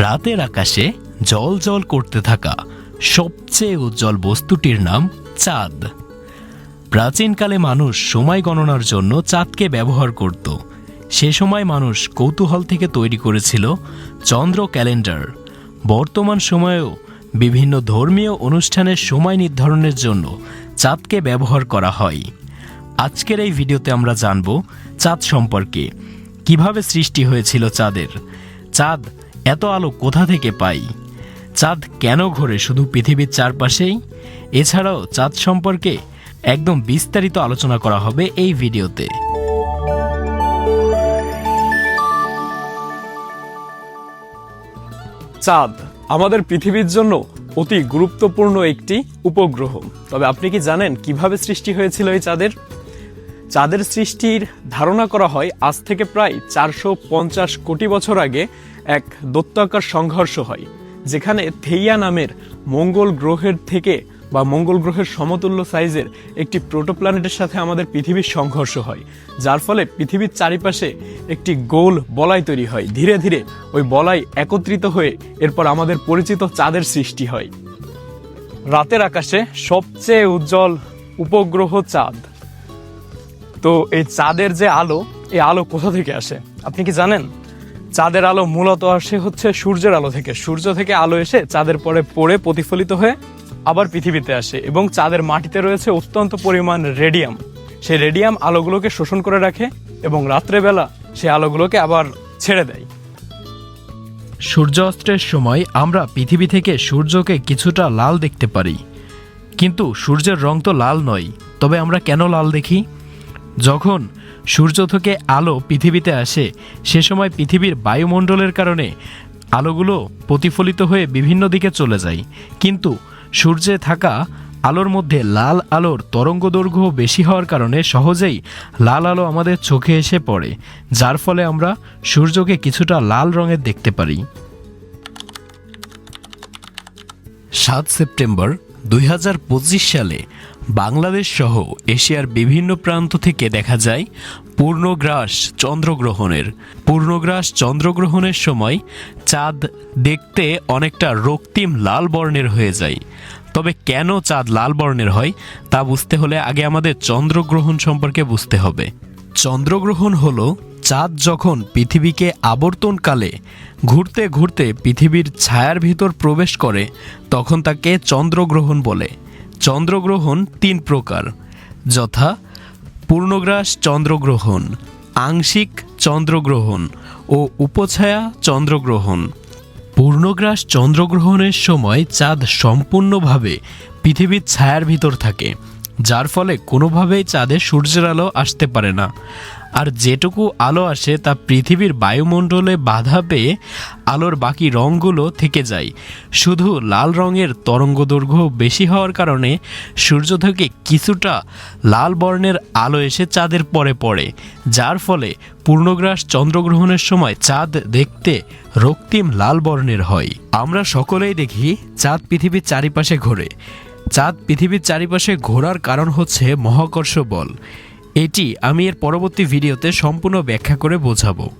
রাতের আকাশে জল জল করতে থাকা সবচেয়ে উজ্জ্বল বস্তুটির নাম চাঁদ। প্রাচীনকালে মানুষ সময় গণনার জন্য চাঁদকে ব্যবহার করত। সে সময় মানুষ কৌতূহল থেকে তৈরি করেছিল চন্দ্র ক্যালেন্ডার। বর্তমান সময়েও বিভিন্ন ধর্মীয় অনুষ্ঠানের সময় নির্ধারণের জন্য চাঁদকে ব্যবহার করা হয়। আজকের এই ভিডিওতে আমরা জানব চাঁদ সম্পর্কে। কীভাবে সৃষ্টি হয়েছিল চাঁদের? চাঁদ এত আলো কোথা থেকে পাই? চাঁদ কেন ঘোরে শুধু পৃথিবীর চারপাশেই? এছাড়াও চাঁদ সম্পর্কে একদম বিস্তারিত আলোচনা করা হবে এই ভিডিওতে। চাঁদ আমাদের পৃথিবীর জন্য অতি গুরুত্বপূর্ণ একটি উপগ্রহ। তবে আপনি কি জানেন কীভাবে সৃষ্টি হয়েছিল এই চাঁদের? চাঁদের সৃষ্টির ধারণা করা হয় আজ থেকে প্রায় চারশো পঞ্চাশ কোটি বছর আগে এক দত্তাকার সংঘর্ষ হয়, যেখানে থেইয়া নামের মঙ্গল গ্রহের থেকে বা মঙ্গল গ্রহের সমতুল্য সাইজের একটি প্রোটোপ্ল্যানেটের সাথে আমাদের পৃথিবীর সংঘর্ষ হয়, যার ফলে পৃথিবীর চারিপাশে একটি গোল বলয় তৈরি হয়। ধীরে ধীরে ওই বলয় একত্রিত হয়ে এরপর আমাদের পরিচিত চাঁদের সৃষ্টি হয়। রাতের আকাশে সবচেয়ে উজ্জ্বল উপগ্রহ চাঁদ। তো এই চাঁদের যে আলো, এই আলো কোথা থেকে আসে? আপনি কি জানেন? চাঁদের আলো মূলত আসে হচ্ছে সূর্যের আলো থেকে। সূর্য থেকে আলো এসে চাঁদের পরে পড়ে, প্রতিফলিত হয়ে আবার পৃথিবীতে আসে এবং চাঁদের মাটিতে রয়েছে অত্যন্ত পরিমাণ রেডিয়াম। সেই রেডিয়াম আলোগুলোকে শোষণ করে রাখে এবং রাত্রেবেলা সেই আলোগুলোকে আবার ছেড়ে দেয়। সূর্য অস্ত্রের সময় আমরা পৃথিবী থেকে সূর্যকে কিছুটা লাল দেখতে পারি। কিন্তু সূর্যের রং তো লাল নয়, তবে আমরা কেন লাল দেখি? যখন সূর্য থেকে আলো পৃথিবীতে আসে, সে সময় পৃথিবীর বায়ুমণ্ডলের কারণে আলোগুলো প্রতিফলিত হয়ে বিভিন্ন দিকে চলে যায়। কিন্তু সূর্যে থাকা আলোর মধ্যে লাল আলোর তরঙ্গ দৈর্ঘ্য বেশি হওয়ার কারণে সহজেই লাল আলো আমাদের চোখে এসে পড়ে, যার ফলে আমরা সূর্যকে কিছুটা লাল রঙের দেখতে পারি। সাত সেপ্টেম্বর দুই হাজার পঁচিশ সালে বাংলাদেশ সহ এশিয়ার বিভিন্ন প্রান্ত থেকে দেখা যায় পূর্ণগ্রাস চন্দ্রগ্রহণের। পূর্ণগ্রাস চন্দ্রগ্রহণের সময় চাঁদ দেখতে অনেকটা রক্তিম লাল বর্ণের হয়ে যায়। তবে কেন চাঁদ লাল বর্ণের হয় তা বুঝতে হলে আগে আমাদের চন্দ্রগ্রহণ সম্পর্কে বুঝতে হবে। চন্দ্রগ্রহণ হলো চাঁদ যখন পৃথিবীকে আবর্তনকালে ঘুরতে ঘুরতে পৃথিবীর ছায়ার ভিতর প্রবেশ করে, তখন তাকে চন্দ্রগ্রহণ বলে। চন্দ্রগ্রহণ তিন প্রকার। যথা, পূর্ণগ্রাস চন্দ্রগ্রহণ, আংশিক চন্দ্রগ্রহণ ও উপছায়া চন্দ্রগ্রহণ। পূর্ণগ্রাস চন্দ্রগ্রহণের সময় চাঁদ সম্পূর্ণভাবে পৃথিবীর ছায়ার ভিতর থাকে, যার ফলে কোনোভাবেই চাঁদে সূর্যের আলো আসতে পারে না। আর যেটুকু আলো আসে তা পৃথিবীর বায়ুমণ্ডলে বাধা পেয়ে আলোর বাকি রঙগুলো থেকে যায়। শুধু লাল রঙের তরঙ্গদৈর্ঘ্য বেশি হওয়ার কারণে সূর্য থেকে কিছুটা লাল বর্ণের আলো এসে চাঁদের পরে পড়ে, যার ফলে পূর্ণগ্রাস চন্দ্রগ্রহণের সময় চাঁদ দেখতে রক্তিম লাল বর্ণের হয়। আমরা সকলেই দেখি চাঁদ পৃথিবীর চারিপাশে ঘোরে। চাঁদ পৃথিবীর চারিপাশে ঘোরার কারণ হচ্ছে মহাকর্ষ বল। এটি আমি এর পরবর্তী ভিডিওতে সম্পূর্ণ ব্যাখ্যা করে বোঝাবো।